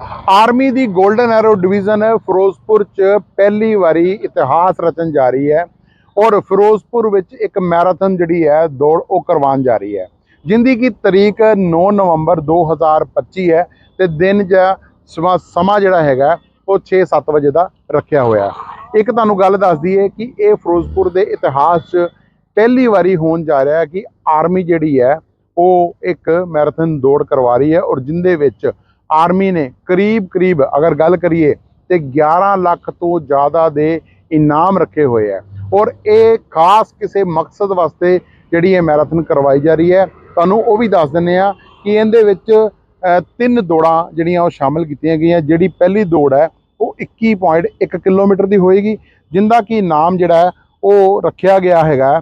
Army ਦੀ golden arrow division Firozpur ਚ ਪਹਿਲੀ ਵਾਰੀ ਇਤਿਹਾਸ ਰਚਣ ਜਾ ਰਹੀ ਹੈ ਔਰ ਫਿਰੋਜ਼ਪੁਰ ਵਿੱਚ ਇੱਕ ਮੈਰਾਥਨ ਜਿਹੜੀ ਹੈ, ਦੌੜ ਉਹ ਕਰਵਾਉਣ ਜਾ ਰਹੀ ਹੈ। ਜਿੰਦੀ ਕੀ ਤਰੀਕ 9 ਨਵੰਬਰ 2025 ਹੈ ਤੇ ਦਿਨ ਜਾਂ ਸਮਾਂ ਜਿਹੜਾ ਹੈਗਾ, ਉਹ 6-7 ਵਜੇ ਦਾ ਰੱਖਿਆ ਹੋਇਆ ਇੱਕ ਤੁਹਾਨੂੰ ਗੱਲ ਦੱਸ ਦਈਏ ਕਿ ਇਹ ਫਿਰੋਜ਼ਪੁਰ ਦੇ ਇਤਿਹਾਸ 'ਚ ਪਹਿਲੀ ਵਾਰੀ ਹੋਣ ਜਾ ਰਿਹਾ ਕਿ ਆਰਮੀ ਜਿਹੜੀ ਹੈ, ਉਹ ਇੱਕ ਮੈਰਾਥਨ ਦੌੜ ਕਰਵਾ ਰਹੀ ਹੈ ਔਰ ਜਿੰਦੇ ਵਿੱਚ ਆਰਮੀ ਨੇ ਕਰੀਬ ਕਰੀਬ ਅਗਰ ਗੱਲ ਕਰੀਏ ਤੇ 11 ਲੱਖ ਤੋਂ ਜ਼ਿਆਦਾ ਦੇ ਇਨਾਮ ਰੱਖੇ ਹੋਏ ਹੈ ਔਰ ਇਹ ਖਾਸ ਕਿਸੇ ਮਕਸਦ ਵਾਸਤੇ ਜਿਹੜੀ ਇਹ ਮੈਰਾਥਨ ਕਰਵਾਈ ਜਾ ਰਹੀ ਹੈ, ਤੁਹਾਨੂੰ ਉਹ ਵੀ ਦੱਸ ਦਿੰਨੇ ਆ ਕਿ ਇਹਦੇ ਵਿੱਚ ਤਿੰਨ ਦੌੜਾਂ ਜਿਹੜੀਆਂ ਉਹ ਸ਼ਾਮਿਲ ਕੀਤੀਆਂ ਗਈਆਂ। ਜਿਹੜੀ ਪਹਿਲੀ ਦੌੜ ਹੈ, ਉਹ 21.1 ਕਿਲੋਮੀਟਰ ਦੀ ਹੋਏਗੀ, ਜਿੰਦਾ ਕਿ ਨਾਮ ਜਿਹੜਾ ਉਹ ਰੱਖਿਆ ਗਿਆ ਹੈਗਾ।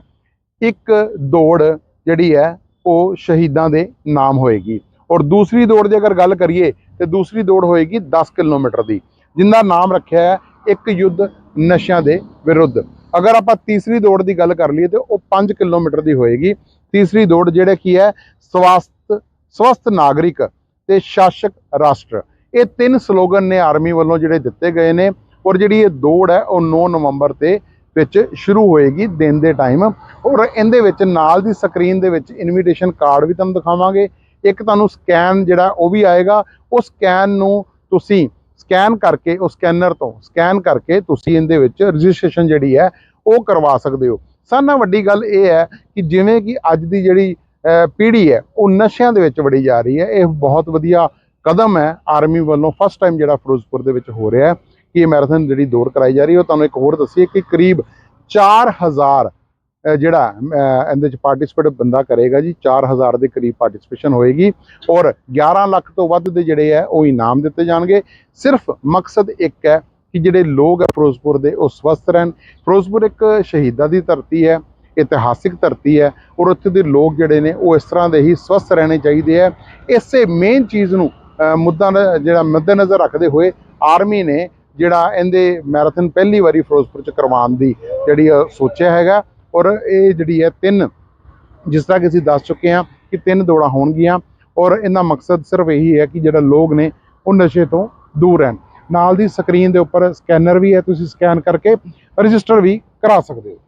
ਇੱਕ ਦੌੜ ਜਿਹੜੀ ਹੈ, ਉਹ ਸ਼ਹੀਦਾਂ ਦੇ ਨਾਮ ਹੋਏਗੀ। ਔਰ ਦੂਸਰੀ ਦੌੜ ਦੀ ਅਗਰ ਗੱਲ ਕਰੀਏ, ਤੇ ਦੂਸਰੀ ਦੌੜ ਹੋਏਗੀ 10 ਕਿਲੋਮੀਟਰ ਦੀ, ਜਿੰਦਾ ਨਾਮ ਰੱਖਿਆ ਹੈ ਇੱਕ ਯੁੱਧ ਨਸ਼ਿਆਂ ਦੇ ਵਿਰੁੱਧ। ਅਗਰ ਆਪਾਂ ਤੀਸਰੀ ਦੌੜ ਦੀ ਗੱਲ ਕਰ ਲਈਏ, ਤੇ ਉਹ 5 ਕਿਲੋਮੀਟਰ ਦੀ ਹੋਏਗੀ। ਤੀਸਰੀ ਦੌੜ ਜਿਹੜੇ ਕੀ ਹੈ, ਸਵਸਥ ਸਵਸਥ ਨਾਗਰਿਕ ਤੇ ਸ਼ਾਸਕ ਰਾਸ਼ਟਰ। ਇਹ ਤਿੰਨ ਸਲੋਗਨ ਨੇ ਆਰਮੀ ਵੱਲੋਂ ਜਿਹੜੇ ਦਿੱਤੇ ਗਏ ਨੇ, ਔਰ ਜਿਹੜੀ ਇਹ ਦੌੜ ਹੈ, ਉਹ 9 ਨਵੰਬਰ ਤੇ ਵਿੱਚ ਸ਼ੁਰੂ ਹੋਏਗੀ ਦਿਨ ਦੇ ਟਾਈਮ ਔਰ ਇਹਦੇ ਵਿੱਚ ਨਾਲ ਦੀ ਸਕਰੀਨ ਦੇ ਵਿੱਚ ਇਨਵੀਟੇਸ਼ਨ ਕਾਰਡ ਵੀ ਤੁਹਾਨੂੰ ਦਿਖਾਵਾਂਗੇ। ਇੱਕ ਤੁਹਾਨੂੰ ਸਕੈਨ ਜਿਹੜਾ ਉਹ ਵੀ ਆਏਗਾ, ਉਹ ਸਕੈਨ ਨੂੰ ਤੁਸੀਂ ਸਕੈਨ ਕਰਕੇ, ਉਹ ਸਕੈਨਰ ਤੋਂ ਸਕੈਨ ਕਰਕੇ ਤੁਸੀਂ ਇਹਦੇ ਵਿੱਚ ਰਜਿਸਟ੍ਰੇਸ਼ਨ ਜਿਹੜੀ ਹੈ, ਉਹ ਕਰਵਾ ਸਕਦੇ ਹੋ। ਸਭ ਨਾਲ ਵੱਡੀ ਗੱਲ ਇਹ ਹੈ ਕਿ ਜਿਵੇਂ ਕਿ ਅੱਜ ਦੀ ਜਿਹੜੀ ਪੀੜ੍ਹੀ ਹੈ, ਉਹ ਨਸ਼ਿਆਂ ਦੇ ਵਿੱਚ ਵੜੀ ਜਾ ਰਹੀ ਹੈ। ਇਹ ਬਹੁਤ ਵਧੀਆ ਕਦਮ ਹੈ, ਆਰਮੀ ਵੱਲੋਂ ਫਸਟ ਟਾਈਮ ਜਿਹੜਾ ਫਿਰੋਜ਼ਪੁਰ ਦੇ ਵਿੱਚ ਹੋ ਰਿਹਾ ਹੈ ਕਿ ਇਹ ਮੈਰਾਥਨ ਜਿਹੜੀ ਦੌੜ ਕਰਾਈ ਜਾ ਰਹੀ ਹੈ। ਉਹ ਤੁਹਾਨੂੰ ਇੱਕ ਹੋਰ ਦੱਸੀਏ ਕਿ ਕਰੀਬ 4000 ਅਹ ਜਿਹੜਾ ਇਹਦੇ ਚ ਪਾਰਟਿਸਿਪੇਟ ਬੰਦਾ ਕਰੇਗਾ ਜੀ 4000 ਦੇ ਕਰੀਬ ਪਾਰਟਿਸਿਪੇਸ਼ਨ ਹੋਏਗੀ ਔਰ 11 ਲੱਖ ਤੋਂ ਵੱਧ ਦੇ ਜਿਹੜੇ ਹੈ, ਉਹ ਇਨਾਮ ਦਿੱਤੇ ਜਾਣਗੇ। ਸਿਰਫ ਮਕਸਦ ਇੱਕ ਹੈ ਕਿ ਜਿਹੜੇ ਲੋਕ ਹੈ ਫਿਰੋਜ਼ਪੁਰ ਦੇ, ਉਹ ਸਵਸਥ ਰਹਿਣ। ਫਿਰੋਜ਼ਪੁਰ ਇੱਕ ਸ਼ਹੀਦਾਂ ਦੀ ਧਰਤੀ ਹੈ, ਇਤਿਹਾਸਿਕ ਧਰਤੀ ਹੈ ਔਰ ਉੱਥੇ ਦੇ ਲੋਕ ਜਿਹੜੇ ਨੇ, ਉਹ ਇਸ ਤਰ੍ਹਾਂ ਦੇ ਹੀ ਸਵਸਥ ਰਹਿਣੇ ਚਾਹੀਦੇ ਹੈ। ਇਸੇ ਮੇਨ ਚੀਜ਼ ਨੂੰ ਮੁੱਦਾ ਜਿਹੜਾ ਮੱਦੇਨਜ਼ਰ ਰੱਖਦੇ ਹੋਏ ਆਰਮੀ ਨੇ ਜਿਹੜਾ ਇਹਦੇ ਮੈਰਾਥਨ ਪਹਿਲੀ ਵਾਰੀ ਫਿਰੋਜ਼ਪੁਰ ਚ ਕਰਵਾਉਣ ਦੀ ਜਿਹੜੀ ਸੋਚਿਆ ਹੈਗਾ ਔਰ ਇਹ ਜਿਹੜੀ ਹੈ ਤਿੰਨ, ਜਿਸ ਤਰ੍ਹਾਂ ਕਿ ਅਸੀਂ ਦੱਸ ਚੁੱਕੇ ਹਾਂ ਕਿ ਤਿੰਨ ਦੌੜਾਂ ਹੋਣਗੀਆਂ ਔਰ ਇਹਨਾਂ ਮਕਸਦ ਸਿਰਫ ਇਹੀ ਹੈ ਕਿ ਜਿਹੜਾ ਲੋਕ ਨੇ ਉਹ ਨਸ਼ੇ ਤੋਂ ਦੂਰ ਰਹਿਣ। ਨਾਲ ਦੀ ਸਕਰੀਨ ਦੇ ਉੱਪਰ ਸਕੈਨਰ ਵੀ ਹੈ, ਤੁਸੀਂ ਸਕੈਨ ਕਰਕੇ ਰਜਿਸਟਰ ਵੀ ਕਰਾ ਸਕਦੇ ਹੋ।